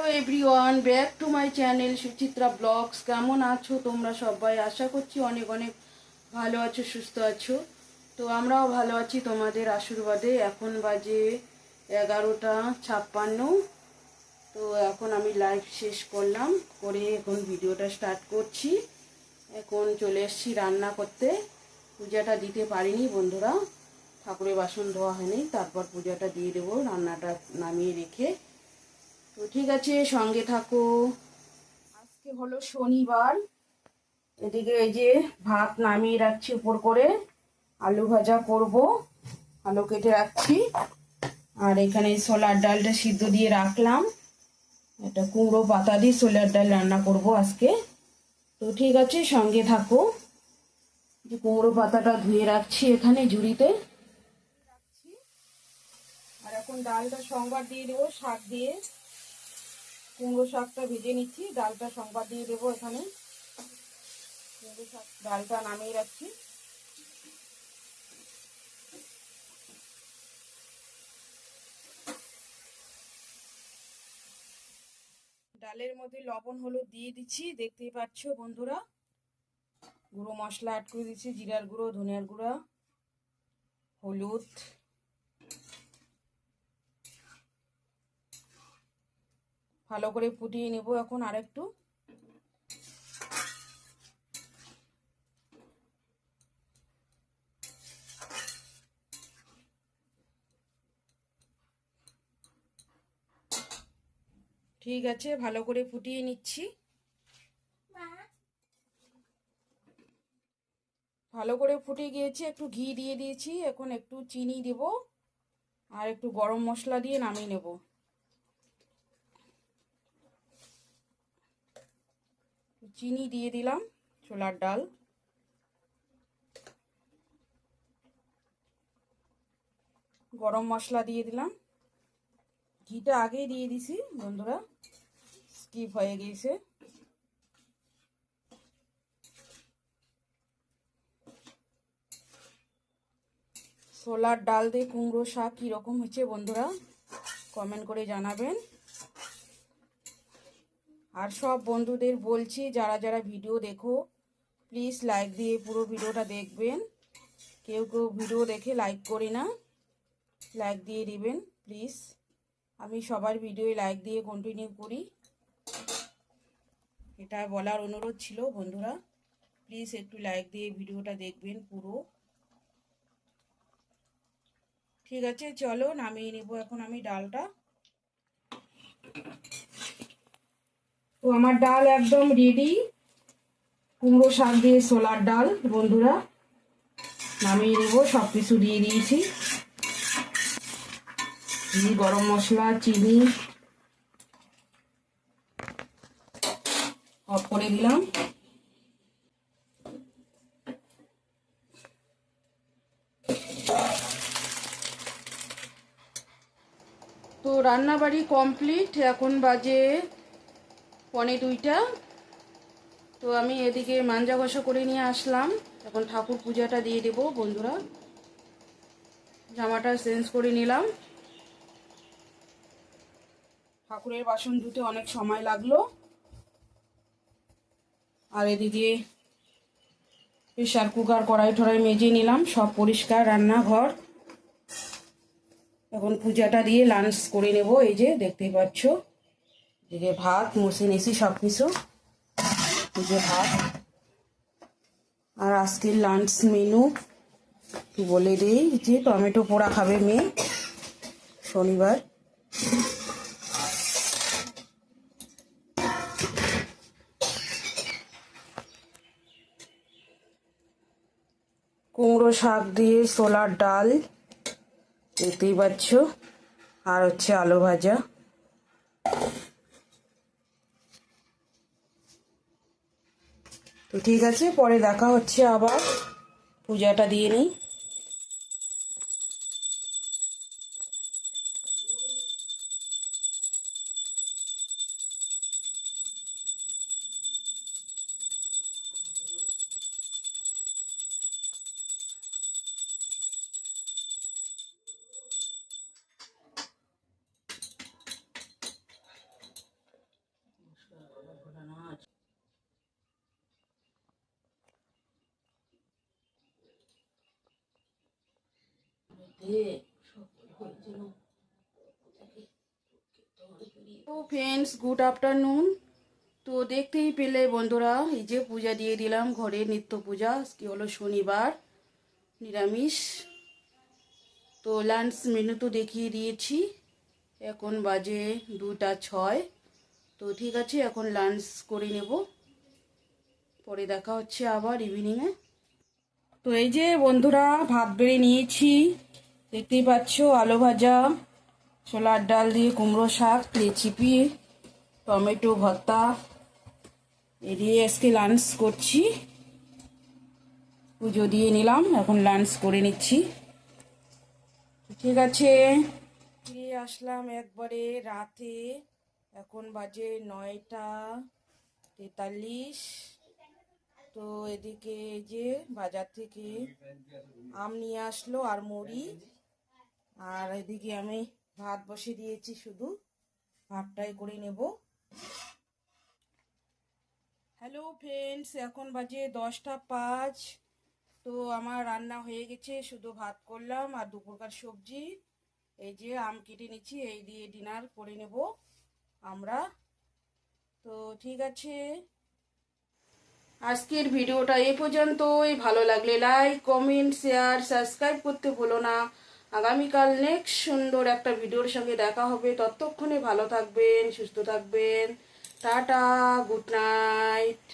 Hello everyone back to my channel Suchitra blogs কেমন আছো তোমরা সবাই? আশা করছি অনেক অনেক ভালো আছো, সুস্থ আছো। তো আমরাও ভালো আছি তোমাদের আশীর্বাদে। এখন বাজে এগারোটা ছাপ্পান্ন। তো এখন আমি লাইভ শেষ করলাম, করে এখন ভিডিওটা স্টার্ট করছি। এখন চলে এসেছি রান্না করতে। পূজাটা দিতে পারিনি বন্ধুরা। ঠাকুরের বাসন ধোয়া হয়নি, তারপর পূজাটা দিয়ে দেবো, রান্নাটা নামিয়ে রেখে। তো ঠিক আছে, সঙ্গে থাকো। আজকে হলো শনিবার। এদিকে এই যে ভাত নামিয়ে রাখছি উপর করে। আলু ভাজা করব। আলু কেটে রাখছি। আর এখানে ছোলার ডালটা সিদ্ধ দিয়ে রাখলাম। এটা কুমড়ো পাতা দিয়ে ছোলার ডাল রান্না করব আজকে। তো ঠিক আছে, সঙ্গে থাকো। যে কুমড়ো পাতাটা ধুয়ে রাখছি এখানে ঝুড়িতে। রাখছি। আর এখন ডালটা সংবাদ দিয়ে দেবো, শাক দিয়ে। কুমড়ো শাকটা ভেজে নিচ্ছি, ডালটা সংবাদ দিয়ে দেবো এখানে। কুমড়ো শাক, ডালটা নামিয়ে রাখছি। ডালের মধ্যে লবণ, হলুদ দিয়ে দিচ্ছি। দেখতেই পাচ্ছ বন্ধুরা, গুঁড়ো মশলা অ্যাড করে দিচ্ছি, জিরার গুঁড়ো, ধনিয়ার গুঁড়া, হলুদ। ভালো করে ফুটিয়ে নেব এখন আর একটু। ঠিক আছে, ভালো করে ফুটিয়ে নিচ্ছি। ভালো করে ফুটে গিয়েছে, একটু ঘি দিয়ে দিয়েছি, এখন একটু চিনি দেব, আর একটু গরম মশলা দিয়ে নামিয়ে নেব। চিনি দিয়ে দিলাম, ছোলার ডাল। গরম মশলা দিয়ে দিলাম। ঘিটা আগেই দিয়ে দিছি, বন্ধুরা। স্কিপ হয়ে গিয়েছে। ছোলার ডাল দিয়ে কুমড়ো শাক কীরকম হচ্ছে বন্ধুরা কমেন্ট করে জানাবেন। আর সব বন্ধুদের বলছি, যারা যারা ভিডিও দেখো প্লিজ লাইক দিয়ে পুরো ভিডিওটা দেখবেন। কেউ কেউ ভিডিও দেখে লাইক করি না লাইক দিয়ে দিবেন প্লিজ আমি সবার ভিডিওয় লাইক দিয়ে কন্টিনিউ করি। এটা বলার অনুরোধ ছিল বন্ধুরা। প্লিজ একটু লাইক দিয়ে ভিডিওটা দেখবেন পুরো। ঠিক আছে, চলো নামিয়ে নেব। এখন আমি ডালটা আমার ডাল একদম রেডি কুমড়ো শাক দিয়ে সোলার ডাল, বন্ধুরা। নামিয়ে নেব সব কিছু দিয়ে দিয়েছি। গরম মশলা, চিনি। অফ করে দিলাম। তো রান্নাবাড়ি কমপ্লিট এখন বাজে পনে দুইটা। তো আমি এদিকে মাঞ্জা ঘষা করে নিয়ে আসলাম। এখন ঠাকুর পূজাটা দিয়ে দেব বন্ধুরা। জামাটা চেঞ্জ করে নিলাম। ঠাকুরের বাসন ধুতে অনেক সময় লাগল। আর এদিকে প্রেশার কুকার কড়াই টড়াই মেজে নিলাম। সব পরিষ্কার রান্নাঘর। এখন পূজাটা দিয়ে লাঞ্চ করে নেব। এই যে দেখতেই পাচ্ছ। এদিকে ভাত, মুছে নিছি সব কিছু যে ভাত। আর আজকের লাঞ্চ মেনু বলে দিই যে টমেটো পোড়া খাবে মেয়ে শনিবার। কুমড়ো শাক দিয়ে ছোলার ডাল, দেখতেই পাচ্ছ। আর হচ্ছে আলু ভাজা। তো ঠিক আছে পরে দেখা হচ্ছে আবার। পূজাটা দিয়ে নিই। তো ফ্রেন্ডস গুড আফটারনুন তো দেখতেই পেলে বন্ধুরা, এই যে পূজা দিয়ে দিলাম, ঘরে নিত্য পূজা কি হলো শনিবার, নিরামিষ। তো লাঞ্চ মেনু তো দেখিয়ে দিয়েছি, এখন বাজে দুটা ছয়। তো ঠিক আছে, এখন লাঞ্চ করে নেব। পরে দেখা হচ্ছে আবার ইভিনিংয়ে তো এই যে বন্ধুরা, ভাত বেড়ে নিয়েছি। দেখতেই পাচ্ছ, আলু ভাজা, ছোলার ডাল দিয়ে কুমড়ো শাক রেসিপি টমেটো ভর্তা। এ দিয়ে আজকে লাঞ্চ করছি। পুজো দিয়ে নিলাম, এখন লাঞ্চ করে নিচ্ছি। ঠিক আছে, ফিরে আসলাম একবারে রাতে। এখন বাজে নয়টা তেতাল্লিশ। তো এদিকে যে বাজার থেকে আম নিয়ে আসলো আর মুড়ি। আর এদিকে আমি ভাত বসে দিয়েছি শুধু। ভাতটাই করে নেব। হ্যালো ফ্রেন্ডস এখন বাজে দশটা পাঁচ। তো আমার রান্না হয়ে গেছে, শুধু ভাত করলাম আর দুপুরকার সবজি। এই যে আম কেটে নিচ্ছি, এই দিয়ে ডিনার করে নেব আমরা। তো ঠিক আছে। আজকের ভিডিওটা এ পর্যন্তই। ভালো লাগলে লাইক কমেন্ট শেয়ার সাবস্ক্রাইব করতে ভুলো না। আগামীকাল নেক্সট সুন্দর একটা ভিডিওর সঙ্গে দেখা হবে। ততক্ষণে ভালো থাকবেন, সুস্থ থাকবেন। Tata good night